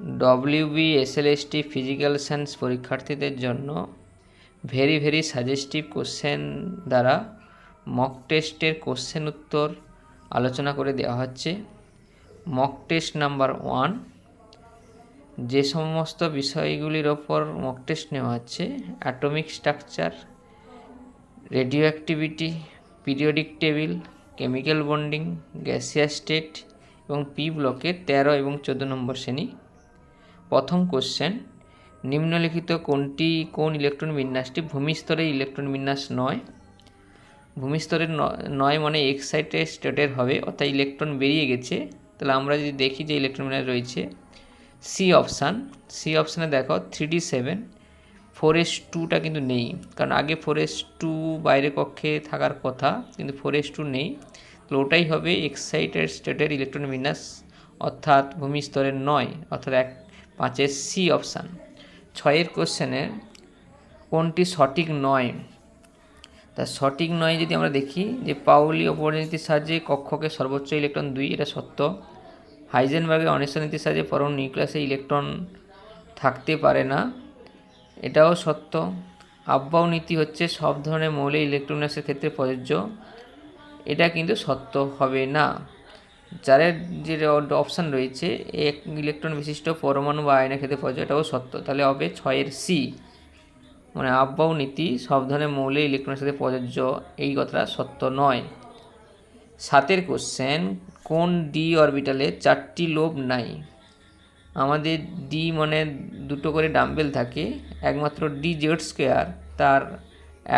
WB SLST physical science পরীক্ষার্থীদের জন্য very very suggestive question দ্বারা মক টেস্টের কোশ্চেন উত্তর আলোচনা করে দেওয়া হচ্ছে। মক টেস্ট নাম্বার ওয়ান যে সমস্ত বিষয়গুলির ওপর মক টেস্ট নেওয়া হচ্ছে atomic structure radioactivity periodic table chemical bonding gaseous state এবং পি ব্লকের তেরো এবং চোদ্দ নম্বর শ্রেণি প্রথম কোশ্চেন নিম্নলিখিত কোনটি কোন ইলেকট্রন বিন্যাসটি? ভূমিস্তরে ইলেকট্রন বিন্যাস নয়। ভূমিস্তরের নয় মানে এক্সাইটেড স্টেটের হবে, অর্থাৎ ইলেকট্রন বেরিয়ে গেছে। তাহলে আমরা যদি দেখি যে ইলেকট্রন বিন্যাস রয়েছে সি অপশান সি অপশানে দেখো three D seven four S টুটা কিন্তু নেই। কারণ আগে ফোর এস টু বাইরে কক্ষে থাকার কথা, কিন্তু ফোর এস টু নেই। তাহলে ওটাই হবে এক্সাইটেড স্টেটের ইলেকট্রন বিন্যাস, অর্থাৎ ভূমিস্তরের নয়, অর্থাৎ এক পাঁচের সি অপশান। ছয়ের কোশ্চেনে কোনটি সঠিক নয়? তা সঠিক নয় যদি আমরা দেখি যে পাউলি অপরনীতির সাহায্যে কক্ষকে সর্বোচ্চ ইলেকট্রন দুই, এটা সত্য। হাইজেনবার্গের অনিশ্চয় নীতির সাহায্যে পরম নিউক্লিয়াসে ইলেকট্রন থাকতে পারে না, এটাও সত্য। আব্বাও নীতি হচ্ছে সব ধরনের মৌলিক ইলেকট্রনিক্সের ক্ষেত্রে প্রযোজ্য, এটা কিন্তু সত্য হবে না। যারের যে অপশান রয়েছে এক ইলেকট্রন বিশিষ্ট পরমাণু বা আয়নের ক্ষেত্রে প্রযোজ্য এটাও সত্য। তাহলে হবে ছয়ের সি মানে আব্বাও নীতি, সব ধরনের মৌলিক ইলেকট্রনের সাথে প্রযোজ্য এই কথাটা সত্য নয়। সাতের কোশ্চেন কোন ডি অরবিটালে চারটি লোব নাই? আমাদের ডি মানে দুটো করে ডাম্বেল থাকে, একমাত্র ডি জেড স্কোয়ার তার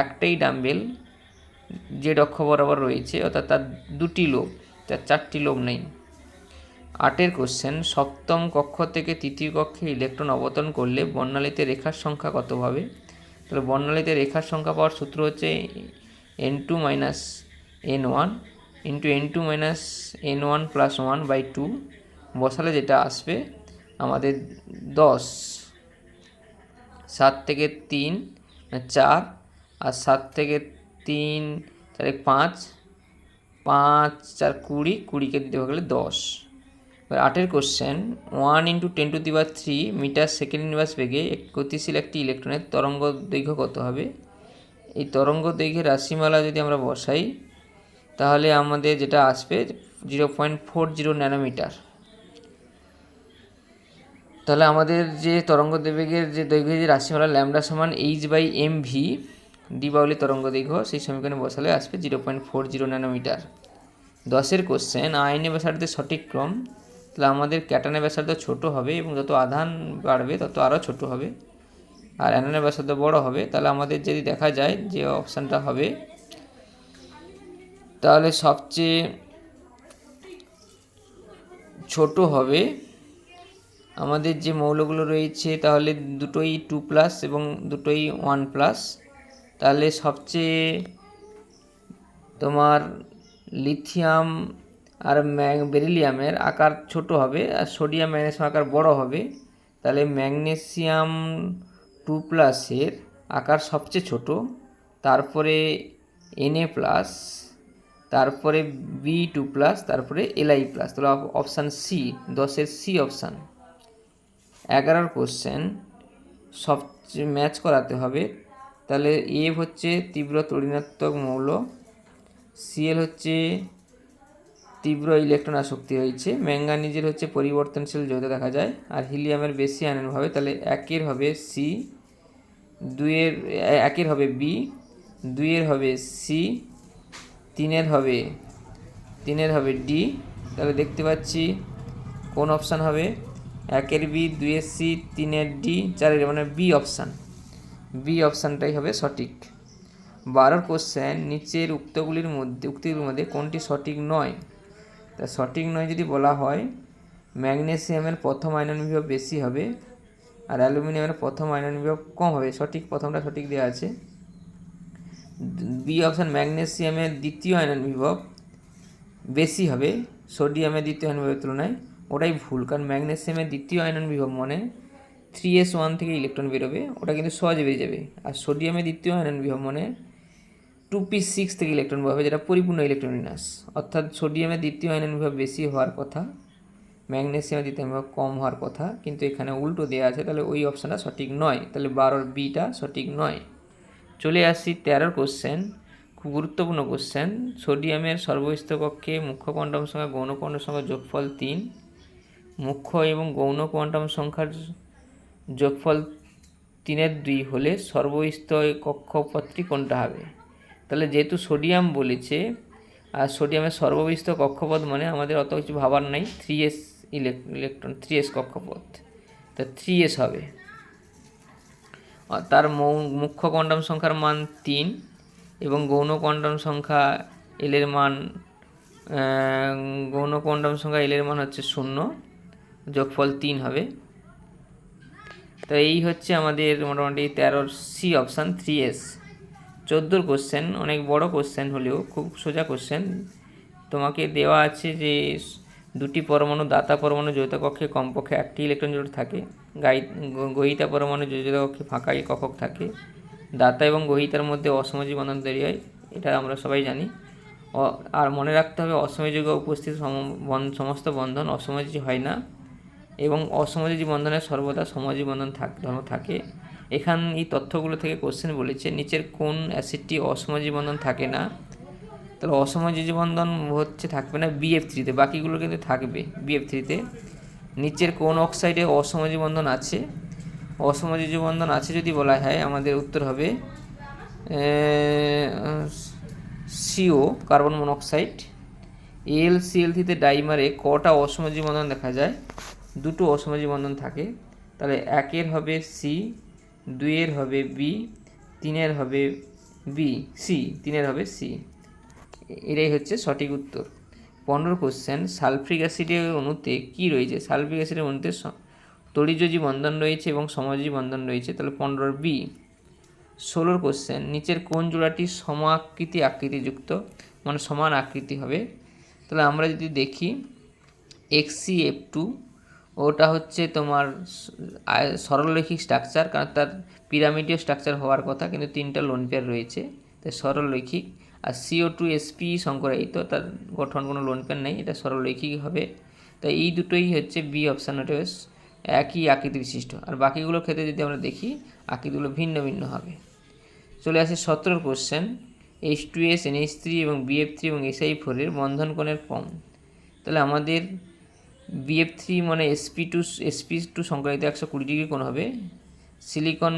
একটাই ডাম্বেল জেড অক্ষ বরাবর রয়েছে, অর্থাৎ তার দুটি লোব তার চারটি লোব নেই। আটের কোশ্চেন সপ্তম কক্ষ থেকে তৃতীয় কক্ষে ইলেকট্রন অবতরণ করলে বর্ণালীতে রেখার সংখ্যা কত হবে? তাহলে বর্ণালীতে রেখার সংখ্যা পাওয়ার সূত্র হচ্ছে N two minus N one into N two minus N one plus one by two বসালে যেটা আসবে আমাদের দশ। সাত থেকে তিন মানে চার, আর সাত থেকে তিন চারে পাঁচ পাঁচ, চার, কুড়ি, কুড়িকে দিতে গেলে দশ। এবার আটের question one into ten to the power three meter second inverse বেগে গতিশীল একটি ইলেকট্রনের তরঙ্গ দৈর্ঘ্য কত হবে? এই তরঙ্গ দৈর্ঘ্যের রাশিমালা যদি আমরা বসাই, তাহলে আমাদের যেটা আসবে zero point four zero nanometer তাহলে আমাদের যে তরঙ্গ বেগের যে দৈর্ঘ্যের যে রাশিমালা ল্যামডা সমান এইচ বাই এম ভি বাউলি তরঙ্গ দৈর্ঘ্য সেই সমীকরণে বসালে আসবে zero point four zero nanometer দশের কোশ্চেন আয়নে ব্যাসার্ধের সঠিক ক্রম, তাহলে আমাদের ক্যাটানের ব্যাসার্ধ ছোট হবে এবং যত আধান বাড়বে তত আরও ছোট হবে। আর অ্যানানের ব্যাসার্ধ বড় হবে, তাহলে আমাদের যদি দেখা যায় যে অপশানটা হবে, তাহলে সবচেয়ে ছোট হবে আমাদের যে মৌলগুলো রয়েছে, তাহলে দুটোই টু প্লাস এবং দুটোই ওয়ান প্লাস তাহলে সবচেয়ে তোমার লিথিয়াম আর ম্যাং বেরিলিয়ামের আকার ছোট হবে আর সোডিয়াম ম্যাগনেসিয়াম আকার বড় হবে। তাহলে ম্যাগনেসিয়াম টু প্লাসের আকার সবচেয়ে ছোট। তারপরে এনএ প্লাস তারপরে বি টু প্লাস তারপরে এলআই প্লাস তাহলে অপশান সি দশের সি অপশান এগারোর কোশ্চেন সবচেয়ে ম্যাচ করাতে হবে তাহলে এ হচ্ছে তীব্র তড়িনাত্মক মৌল সিএল হচ্ছে তীব্র ইলেকট্রন আসক্তি হয়েছে, ম্যাঙ্গানিজের হচ্ছে পরিবর্তনশীল যৌথ দেখা যায়, আর হিলিয়ামের বেশি আয়নন হবে তাহলে একের হবে সি দুইয়ের, একের হবে বি দুইয়ের হবে সি তিনের হবে তিনের হবে ডি তাহলে দেখতে পাচ্ছি কোন অপশান হবে? একের বি দুইয়ের সি তিনের ডি চারের মানে বি অপশান বি অপশানটাই হবে সঠিক। বারোর কোশ্চেন নিচের উক্তগুলির মধ্যে, উক্তিগুলির মধ্যে কোনটি সঠিক নয়? তা সঠিক নয় যদি বলা হয়, ম্যাগনেসিয়ামের প্রথম আয়নন বিভব বেশি হবে আর অ্যালুমিনিয়ামের প্রথম আয়নন বিভব কম হবে। সঠিক প্রথমটা সঠিক দেওয়া আছে। বি অপশান ম্যাগনেসিয়ামের দ্বিতীয় আয়নন বিভব বেশি হবে, সোডিয়ামের দ্বিতীয় আয়নন বিভবের তুলনায়। ওটাই ভুল, কারণ ম্যাগনেসিয়ামের দ্বিতীয় আয়নন বিভব মানে থ্রি এস ওয়ান থেকে ইলেকট্রন বেরোবে, ওটা কিন্তু সহজে বেরিয়ে যাবে। আর সোডিয়ামের দ্বিতীয় আয়নন বিভব মানে টু পি সিক্স থেকে ইলেকট্রন পাবে যেটা পরিপূর্ণ ইলেকট্রন বিন্যাস অর্থাৎ সোডিয়ামের দ্বিতীয় আয়নন বিভব বেশি হওয়ার কথা ম্যাগনেসিয়াম দ্বিতীয় হবে কম হওয়ার কথা, কিন্তু এখানে উল্টো দেওয়া আছে, তাহলে ওই অপশানটা সঠিক নয়। তাহলে বারোর বিটা সঠিক নয়। চলে আসি তেরোর কোশ্চেন খুব গুরুত্বপূর্ণ কোশ্চেন সোডিয়ামের সর্বস্থ কক্ষে মুখ্য কোয়ান্টাম সংখ্যা, গৌণ কোয়ান্টাম সংখ্যা যোগফল তিন। মুখ্য এবং গৌণ কোয়ান্টাম সংখ্যার যোগফল তিনের দুই হলে সর্বস্থ কক্ষপথটি কোনটা হবে? তাহলে যেহেতু সোডিয়াম বলেছে, আর সোডিয়ামের সর্ববিস্ত কক্ষপথ মানে আমাদের অত কিছু ভাবার নাই three S electron three S কক্ষপথ। তা থ্রি এস হবে। তার মুখ্য কোয়ান্টাম সংখ্যার মান তিন এবং গৌণ কোয়ান্টাম সংখ্যা এলের মান গৌণ কোয়ান্টাম সংখ্যা এলের মান হচ্ছে শূন্য। যোগফল তিন হবে। তো এই হচ্ছে আমাদের মোটামুটি তেরোর সি অপশান থ্রি এস চোদ্দোর কোশ্চেন অনেক বড় কোশ্চেন হলেও, খুব সোজা কোশ্চেন তোমাকে দেওয়া আছে যে দুটি পরমাণু, দাতা পরমাণু, যৌথ কক্ষে কমপক্ষে একটি ইলেকট্রন জোট থাকে। গাই, গহিতা পরমাণু, যৌথ কক্ষে ফাঁকা কক্ষক থাকে। দাতা এবং গহিতার মধ্যে অসমজি বন্ধন তৈরি হয়, এটা আমরা সবাই জানি। আর মনে রাখতে হবে অসমযোগে উপস্থিত সমস্ত বন্ধন অসমজি হয় না। এবং অসমযোজী বন্ধনের সর্বদা সমযোজী বন্ধন থাক, ধর্ম থাকে। এখান এই তথ্যগুলো থেকে কোশ্চেন বলেছে, নিচের কোন অ্যাসিডটি অসমযোজী বন্ধন থাকে না? তাহলে অসমযোজী বন্ধন হচ্ছে, থাকবে না বিএফ থ্রিতে বাকিগুলো কিন্তু থাকবে বিএফ থ্রিতে নিচের কোন অক্সাইডে অসমযোজী বন্ধন আছে? অসমযোজী বন্ধন আছে যদি বলা হয়, আমাদের উত্তর হবে CO carbon monoxide L CL থ্রিতে ডাইমারে কটা অসমযোজী বন্ধন দেখা যায়? দুটো অসমযোজী বন্ধন থাকে। তাহলে একের হবে সি দুইয়ের হবে বি তিনের হবে বি সি তিনের হবে সি এটাই হচ্ছে সঠিক উত্তর। পনেরো কোশ্চেন সালফ্রিক অ্যাসিডের অণুতে কি রয়েছে? সালফ্রিক অ্যাসিডের অণুতে স- তড়িযোজী বন্ধন রয়েছে এবং সমযোজী বন্ধন রয়েছে। তাহলে পনেরোর বি ষোলোর কোশ্চেন নিচের কোন জোড়াটি সমাকৃতি আকৃতিযুক্ত? মানে সমান আকৃতি হবে। তাহলে আমরা যদি দেখি এক্সি এফ টু ওটা হচ্ছে তোমার সরলরৈখিক স্ট্রাকচার কারণ তার পিরামিডীয় স্ট্রাকচার হওয়ার কথা, কিন্তু তিনটা লোন পেয়ার রয়েছে। তাই সরলরৈখিক আর সিও টু এসপি সংকরায়িত তার গঠন কোনো লোন পেয়ার নেই, এটা সরলরৈখিক হবে। তাই এই দুটোই হচ্ছে বি অপশান একই আকৃতি বিশিষ্ট। আর বাকিগুলোর ক্ষেত্রে যদি আমরা দেখি, আকৃতিগুলো ভিন্ন ভিন্ন হবে। চলে আসে সতেরোর question H two S N H three এবং বিএফ থ্রি এবং এসআই ফোরের বন্ধন কোণের কম তাহলে আমাদের বিএফ থ্রি মানে এসপি টু এসপি টু সংক্রান্ত একশো কুড়ি ডিগ্রি কোণ হবে। সিলিকন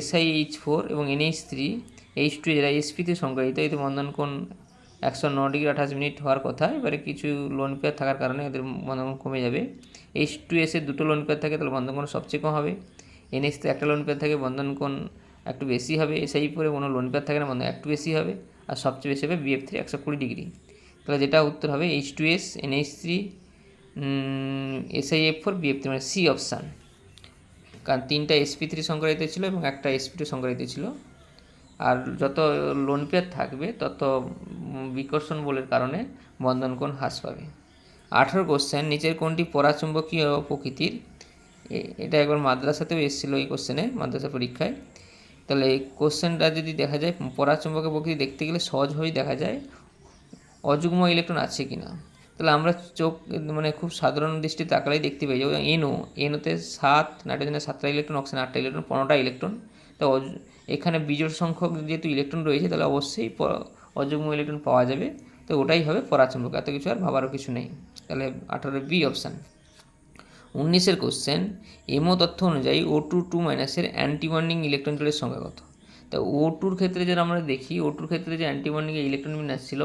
এসআই এইচ ফোর এবং এনএইচ থ্রি এইচ টু যেটা এসপিতে সংক্রান্ত এতে বন্ধন কোণ একশো ন ডিগ্রি আঠাশ মিনিট হওয়ার কথা। এবারে কিছু লোন পেয়ার থাকার কারণে এদের বন্ধন কমে যাবে। এইচ টু এসে দুটো লোন পেয়ার থাকে, তাহলে বন্ধন কোণ সবচেয়ে কম হবে। এনএসতে একটা লোন পেয়ার থাকে বন্ধন কোণ একটু বেশি হবে। এসআই পরে কোনো লোন পেয়ার থাকে না বন্ধন একটু বেশি হবে। আর সবচেয়ে বেশি হবে বিএফ থ্রি একশো কুড়ি ডিগ্রি। তাহলে যেটা উত্তর হবে H two S NH three SIF four BF three মানে সি অপশান কারণ তিনটা এসপি থ্রি সংগ্রহিত ছিল এবং একটা এসপি টু সংগ্রহিত ছিল। আর যত লোন পেয়ার থাকবে, তত বিকর্ষণ বলের কারণে বন্ধন কোণ হ্রাস পাবে। আঠেরো কোশ্চেন নিচের কোনটি পরাচুম্বকীয় প্রকৃতির। এটা একবার মাদ্রাসাতেও এসেছিল এই কোশ্চেনে মাদ্রাসা পরীক্ষায়। তাহলে এই কোশ্চেনটা যদি দেখা যায়, পরাচুম্বকীয় প্রকৃতি দেখতে গেলে সহজভাবেই দেখা যায়, অযুগ্ম ইলেকট্রন আছে কি না তাহলে আমরা চোখ মানে খুব সাধারণ দৃষ্টিতে তাকালেই দেখতে পাই যাব এনও এনোতে সাত নাইট্রোজেনের সাতটা ইলেকট্রন, অক্সিজেন আটটা ইলেকট্রন, পনেরোটা ইলেকট্রন। তো এখানে বিজোড় সংখ্যক যেহেতু ইলেকট্রন রয়েছে, তাহলে অবশ্যই অযুগ্ম ইলেকট্রন পাওয়া যাবে। তো ওটাই হবে পরাচুম্বক, এত কিছু আর ভাবারও কিছু নেই। তাহলে আঠারো বি অপশান। উনিশের কোশ্চেন এমও তথ্য অনুযায়ী ও টু টু মাইনাসের অ্যান্টি বন্ডিং ইলেকট্রন জোড়ের সংখ্যা কত? তা ও টুর ক্ষেত্রে যেটা আমরা দেখি ও টুর ক্ষেত্রে যে অ্যান্টি বন্ডিং ইলেকট্রন বিন্যাস ছিল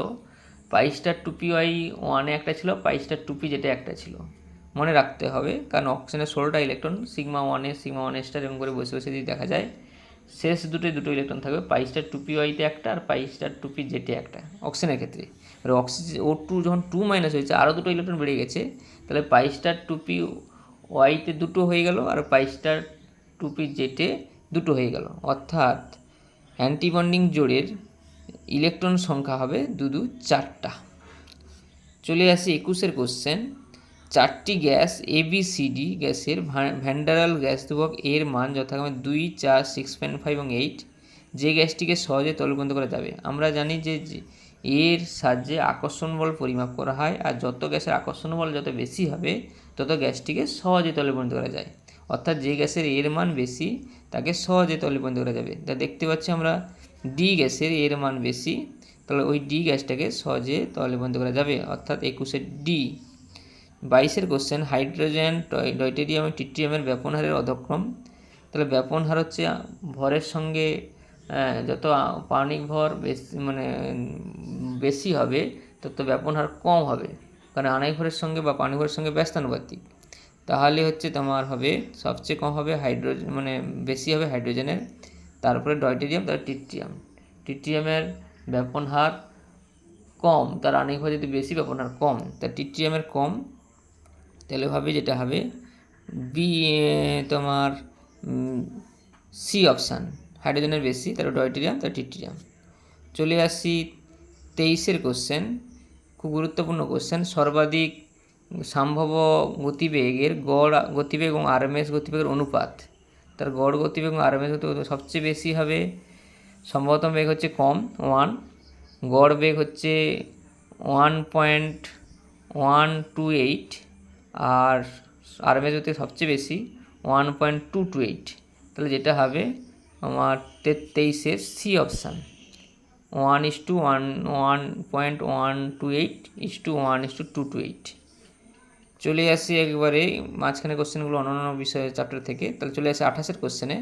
পাইস্টার টুপি ওয়াই ওয়ানে একটা ছিল পাইস্টার টুপি যেটা একটা ছিল। মনে রাখতে হবে, কারণ অক্সিজেনের ষোলোটা ইলেকট্রন সিগমা ওয়ানে সিগমা ওয়ান স্টার এরকম করে বসে বসে যদি দেখা যায়, শেষ দুটোই দুটো ইলেকট্রন থাকবে পাইস্টার টুপি ওয়াইতে একটা আর পাইস্টার টুপি জেটে একটা অক্সিজেনের ক্ষেত্রে। এবার অক্সিজেন ও টু যখন টু মাইনাস হয়েছে আরও দুটো ইলেকট্রন বেড়ে গেছে, তাহলে পাইস্টার টুপি ওয়াইতে দুটো হয়ে গেল আর পাইস্টার টুপি জেটে দুটো হয়ে গেল। অর্থাৎ অ্যান্টিবন্ডিং জোড়ের ইলেকট্রন সংখ্যা হবে দু দু চারটা। চলে আসি একুশের কোশ্চেন চারটি gas A B C D গ্যাসের ভ্যান্ডারাল গ্যাস ধ্রুবক এর মান যথাক্রমে দুই, চার সিক্স পয়েন্ট ফাইভ এবং এইট যে গ্যাসটিকে সহজে তলবন্ধ করা যাবে। আমরা জানি যে এর সাহায্যে আকর্ষণ বল পরিমাপ করা হয় আর যত গ্যাসের আকর্ষণ বল যত বেশি হবে, তত গ্যাসটিকে সহজে তলে পরিণত করা যায়। অর্থাৎ যে গ্যাসের এর মান বেশি, তাকে সহজে তলে পরিণত করা যাবে। তা দেখতে পাচ্ছি আমরা ডি গ্যাসের এর মান বেশি, তাহলে ওই ডি গ্যাসটাকে সহজে তলে পরিণত করা যাবে। অর্থাৎ একুশের ডি বাইশের কোশ্চেন হাইড্রোজেন ডয়টেরিয়াম এবং টিট্রিয়ামের ব্যাপন হারের অধক্রম। তাহলে ব্যাপন হার হচ্ছে ভরের সঙ্গে যত পারমাণবিক ভর বেশি মানে বেশি হবে, তত ব্যাপন হার কম হবে। কারণ আনাই ভরের সঙ্গে বা পানি ভরের সঙ্গে ব্যস্তানুপাতিক। তাহলে হচ্ছে তোমার হবে, সবচেয়ে কম হবে হাইড্রোজেন মানে বেশি হবে হাইড্রোজেনের তারপরে ডয়টেরিয়াম তারপরে টিট্রিয়াম টিট্রিয়ামের ব্যাপন হার কম, তার আণবিক ভর যদি বেশি ব্যাপন হার কম। তার টিট্রিয়ামের কম, তাহলে ভাবে যেটা হবে বি তোমার সি অপশান হাইড্রোজেনের বেশি, তারপর ডয়টেরিয়াম তার টিট্রিয়াম চলে আসি তেইশের কোশ্চেন খুব গুরুত্বপূর্ণ কোশ্চেন সর্বাধিক সম্ভব গতিবেগের গড়, গতিবেগ এবং আরএমএস গতিবেগের অনুপাত। তার গড় গতিবেগ এবং আরএমএস গতিবেগ সবচেয়ে বেশি হবে সম্ভবতম বেগ হচ্ছে কম ওয়ান গড় বেগ হচ্ছে one point one two eight আর আরএমএস গতি সবচেয়ে বেশি one point two two eight তাহলে যেটা হবে আমার তেইশের C option one is to one one point one two eight is to one is to two two eight চলে আসি একবারে মাঝখানে কোশ্চেনগুলো অন্যান্য বিষয়ের চ্যাপ্টার থেকে। তাহলে চলে আসি আঠাশের কোশ্চেনে।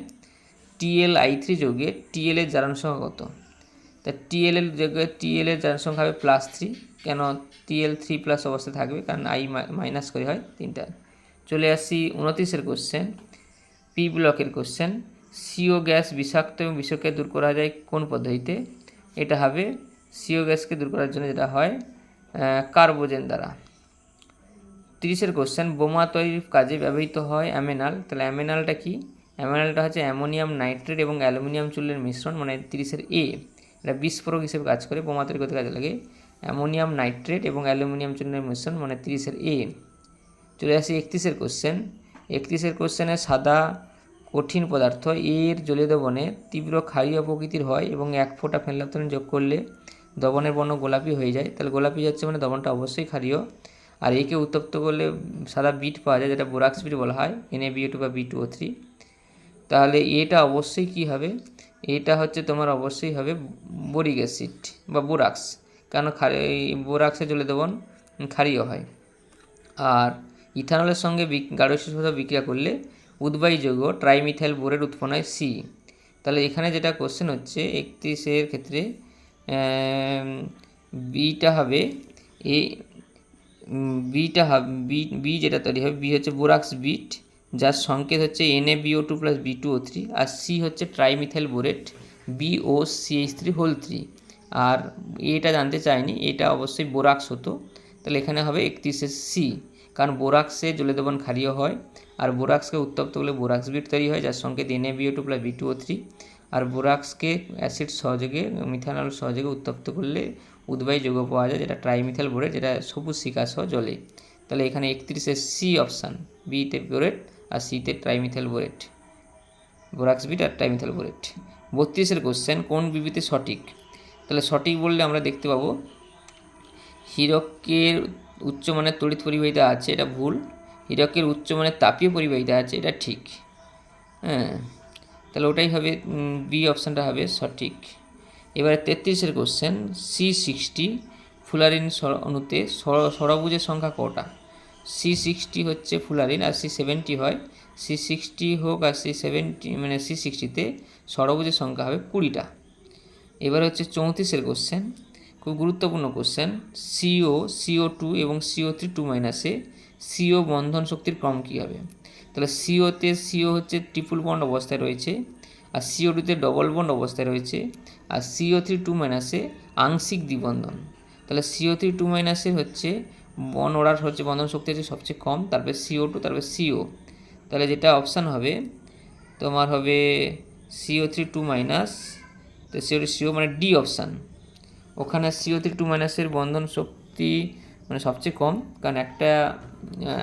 টিএল আই থ্রি যোগে টিএল এর জারণ সংখ্যা কত? তা টিএল এর যোগে টিএল এর জারণ সংখ্যা হবে প্লাস থ্রি কেন টিএল থ্রি প্লাস অবস্থায় থাকবে? কারণ আই মাইনাস করে হয় তিনটা। চলে আসি উনত্রিশের কোশ্চেন। পি ব্লকের কোশ্চেন। সিও গ্যাস বিষাক্ত এবং বিষকে দূর করা যায় কোন পদ্ধতিতে? এটা হবে সিও গ্যাসকে দূর করার জন্য যেটা হয় কার্বোজেন দ্বারা। তিরিশের কোশ্চেন বোমা তৈরির কাজে ব্যবহৃত হয় অ্যামেনাল। তাহলে অ্যামেনালটা কি? অ্যামেনালটা হচ্ছে অ্যামোনিয়াম নাইট্রেট এবং অ্যালুমিনিয়াম চুলের মিশ্রণ মানে তিরিশের এ এটা বিস্ফোরক হিসেবে কাজ করে, বোমা তৈরি করতে কাজে লাগে। অ্যামোনিয়াম নাইট্রেট এবং অ্যালুমিনিয়াম চুলের মিশ্রণ মানে তিরিশের এ চলে আসি একত্রিশের কোশ্চেন একত্রিশের কোশ্চেনে সাদা কঠিন পদার্থ, এর জলীয় দ্রবণে তীব্র ক্ষারীয় প্রকৃতির হয় এবং এক ফোঁটা ফেনলাফথলিন যোগ করলে দ্রবণের বর্ণ গোলাপি হয়ে যায়। তাহলে গোলাপি যাচ্ছে মানে দ্রবণটা অবশ্যই ক্ষারীয়। আর একে উত্তপ্ত করলে সাদা বিট পাওয়া যায়, যেটা বোরাক্স বিট বলা হয় এনএ বিও টু বা বি টু ও থ্রি তাহলে এটা অবশ্যই কি হবে? এটা হচ্ছে তোমার অবশ্যই হবে বোরিক অ্যাসিড বা বোরাক্স কেন এই বোরাক্সের জলে দ্রবণ ক্ষারীয় হয়। আর ইথানলের সঙ্গে বিক- গাঢ় বিক্রিয়া করলে উদ্বায়ী যৌগ ট্রাইমিথাইল বোরের উৎপন্ন হয় সি তাহলে এখানে যেটা কোশ্চেন হচ্ছে, একত্রিশের ক্ষেত্রে বিটা হবে এ বিটা বি বি যেটা তৈরি হবে বি হচ্ছে বোরাক্স বিট, যার সংকেত হচ্ছে N A BO two plus B two O three R C হচ্ছে trimethyl borate B O CH three whole three আর এটা জানতে চাইনি, এটা অবশ্যই বোরাক্স হতো। তাহলে এখানে হবে একত্রিশে সি কারণ বোরাক্সে জলে দ্রবণ ক্ষারীয় হয়, আর বোরাক্সকে উত্তপ্ত করলে বোরাক্স বিট তৈরি হয়, যার সংকেত N A BO two plus B two O three আর বোরাক্সকে অ্যাসিড সহযোগে, মিথানল সহযোগে উত্তপ্ত করলে উদ্বায়ী যৌগ পাওয়া যায়, যেটা ট্রাইমিথাইল বোরেট যেটা সবুজ শিকা সহ জ্বলে। তাহলে এখানে একত্রিশে সি অপশান বিতে বোরেট আর সিতে ট্রাইমিথাইল বোরেট বোরাক্স বিট আর ট্রাইমিথাইল বোরেট বত্রিশের কোশ্চেন কোন বিবৃতি সঠিক? তাহলে সঠিক বললে আমরা দেখতে পাবো, হীরকের উচ্চমানের তড়িৎ পরিবাহিতা আছে, এটা ভুল। হিরকের উচ্চমানের তাপীয় পরিবাহিতা আছে, এটা ঠিক। হ্যাঁ তাহলে ওটাই হবে বি অপশানটা হবে সঠিক। এবারে তেত্রিশের কোশ্চেন সি সিক্সটি ফুলারিন অণুতে সরবুজের সংখ্যা কটা? সি সিক্সটি হচ্ছে ফুলারিন আর সি সেভেন্টি হয়। সি সিক্সটি হোক আর সি সেভেন্টি মানে সি সিক্সটিতে সরবুজের সংখ্যা হবে কুড়িটা। এবার হচ্ছে চৌত্রিশের কোশ্চেন খুব গুরুত্বপূর্ণ কোশ্চেন সিও সিও টু এবং সিও থ্রি টু মাইনাসে সিও বন্ধন শক্তির ক্রম কী হবে? তাহলে সিওতে সিও হচ্ছে ট্রিপল বন্ড অবস্থায় রয়েছে, আর সিও টুতে ডবল বন্ড অবস্থায় রয়েছে। আর সিও থ্রি টু মাইনাসে আংশিক দ্বিবন্ধন। তাহলে সিও থ্রি টু মাইনাসে হচ্ছে বন ওড়ার হচ্ছে বন্ধন শক্তি হচ্ছে সবচেয়ে কম, তারপরে সিও টু তারপরে সিও তাহলে যেটা অপশান হবে, তোমার হবে সিও থ্রি টু মাইনাস তো সিও সিও মানে ডি অপশান ওখানে সিও থ্রি টু মাইনাসের বন্ধন শক্তি মানে সবচেয়ে কম, কারণ একটা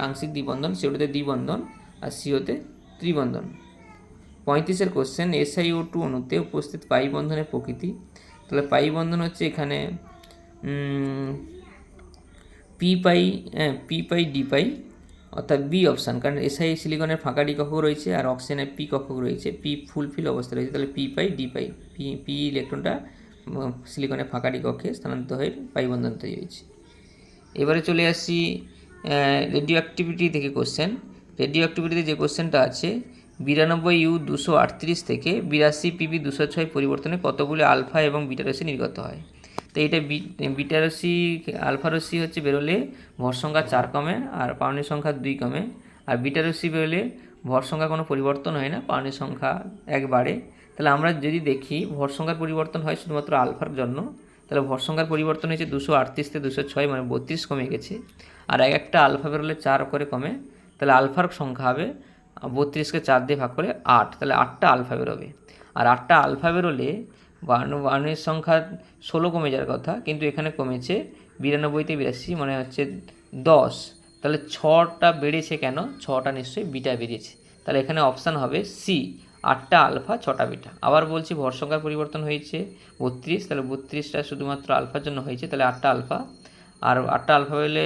আংশিক দ্বিবন্ধন সিওটিতে দ্বিবন্ধন আর সিওতে ত্রিবন্ধন। পঁয়ত্রিশের কোশ্চেন এসআইও টু অণুতে উপস্থিত পাই বন্ধনের প্রকৃতি। তাহলে পাই বন্ধন হচ্ছে এখানে p pi p pi d pi, অর্থাৎ বি অপশান কারণ এসআই সিলিকনের ফাঁকা ডি কক্ষক রয়েছে আর অক্সিজেনের পি কক্ষক রয়েছে। পি ফুলফিল অবস্থা রয়েছে, তাহলে P pi D pi P P ইলেকট্রনটা সিলিকনের ফাঁকা ডি কক্ষে স্থানান্তর হয়ে পাই বন্ধন তৈরি হয়েছে। এবারে চলে আসি রেডিও অ্যাক্টিভিটি থেকে কোশ্চেন রেডিও অ্যাক্টিভিটিতে যে কোশ্চেনটা আছে বিরানব্বই ইউ দুশো আটত্রিশ থেকে বিরাশি পিবি দুশো ছয় পরিবর্তনে কতগুলি আলফা এবং বিটারসি নির্গত হয়? তো এটা বিটারসি বিটা রশ্মি, আলফা রশ্মি হচ্ছে বেরোলে ভর সংখ্যা চার কমে আর পাওনির সংখ্যা দুই কমে। আর বিটারসি বেরোলে ভর সংখ্যা কোনো পরিবর্তন হয় না, পাওনির সংখ্যা এক বাড়ে। তাহলে আমরা যদি দেখি ভর সংখ্যার পরিবর্তন হয় শুধুমাত্র আলফার জন্য, তাহলে ভর সংখ্যার পরিবর্তন হয়েছে দুশো আটত্রিশ থেকে দুশো ছয় মানে বত্রিশ কমে গেছে। আর এক একটা আলফা বেরোলে চার করে কমে, তাহলে আলফার সংখ্যা হবে বত্রিশকে চার দিয়ে ভাগ করে আট, তাহলে আটটা আলফা বেরোবে। আর আটটা আলফা বেরোলে বার্ন বার্নের সংখ্যা ষোলো কমে যাওয়ার কথা, কিন্তু এখানে কমেছে বিরানব্বইতে বিরাশি মানে হচ্ছে দশ। তাহলে ছটা বেড়েছে কেন? ছটা নিশ্চয়ই বিটা বেরিয়েছে। তাহলে এখানে অপশান হবে সি, আটটা আলফা, ছটা বিটা। আবার বলছি ভর সংখ্যার পরিবর্তন হয়েছে বত্রিশ, তাহলে বত্রিশটা শুধুমাত্র আলফার জন্য হয়েছে, তাহলে আটটা আলফা। আর আটটা আলফা হলে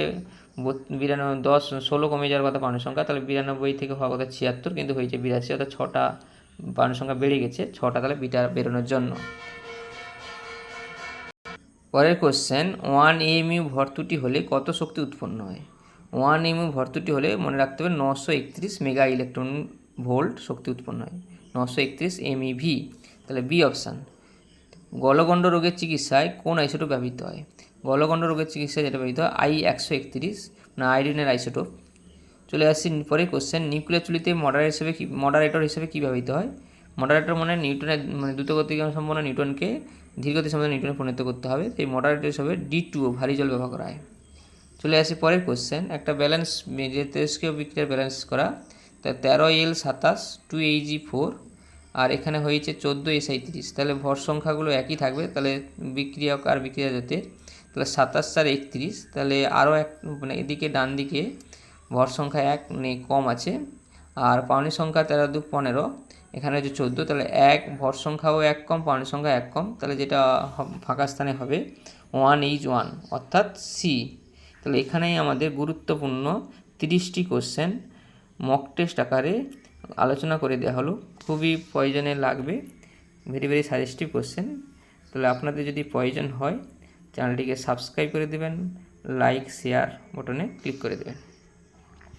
বিরানব্বই, দশ, ষোলো কমে যাওয়ার কথা পাওয়ার সংখ্যা, তাহলে বিরানব্বই থেকে হওয়ার কথা ছিয়াত্তর, কিন্তু হয়েছে বিরাশি, অর্থাৎ ছটা পাওয়ার সংখ্যা বেড়ে গেছে, ছটা তাহলে বিটা বেরোনোর জন্য। পরের কোশ্চেন ওয়ান এমইউ ভর্তুটি হলে কত শক্তি উৎপন্ন হয়? ওয়ান এমইউ ভর্তুটি হলে মনে রাখতে হবে নশো একত্রিশ মেগা ইলেকট্রন ভোল্ট শক্তি উৎপন্ন হয়। নশো একত্রিশ এমইভি তাহলে বি অপশান গলগণ্ড রোগের চিকিৎসায় কোন আইসোটোপ ব্যবহৃত হয়? গলগণ্ড রোগের চিকিৎসায় যেটা ব্যবহৃত হয়, আই একশো একত্রিশ, না আইরিনের আইসোটোপ। চলে আসছি পরে কোশ্চেন নিউক্লিয়ার চুলিতে মডারেট হিসেবে কি, মডারেটর হিসেবে কী ব্যবহৃত হয়? মডারেটর মানে নিউটনের মানে দ্রুতগতি সম্পন্ন নিউটনকে ধীরগতি সম্পন্ন নিউটনে পরিণত করতে হবে। সেই মডারেটর হিসেবে ডি টু ভারী জল ব্যবহার করা হয়। চলে আসি পরের কোশ্চেন একটা ব্যালেন্স যে তেজস্ক্রিয় বিক্রিয়ার ব্যালেন্স করা, তা তেরো এল সাতাশ টু এইজি ফোর আর এখানে হয়েছে চোদ্দ এস তিরিশ তাহলে ভর সংখ্যাগুলো একই থাকবে। তাহলে বিক্রিয়ক আর বিক্রিয়া জাতের তাহলে সাতাশ চার একত্রিশ। তাহলে আরও এক মানে এদিকে ডান দিকে ভর সংখ্যা এক নেই কম আছে। আর পাওনি সংখ্যা তেরো দু পনেরো। এখানে হচ্ছে চোদ্দ, তাহলে এক, ভর সংখ্যাও এক কম পাওনি সংখ্যা এক কম। তাহলে যেটা ফাঁকা স্থানে হবে ওয়ান এইচ ওয়ান, অর্থাৎ সি। তাহলে এখানেই আমাদের গুরুত্বপূর্ণ তিরিশটি কোশ্চেন, মক টেস্ট আকারে আলোচনা করে দেওয়া হলো। খুবই প্রয়োজনে লাগবে। ভেরি ভেরি সাজেস্টিভ কোশ্চেন তাহলে আপনাদের যদি প্রয়োজন হয় চ্যানেলটিকে সাবস্ক্রাইব করে দেবেন লাইক শেয়ার বটনে ক্লিক করে দেবেন।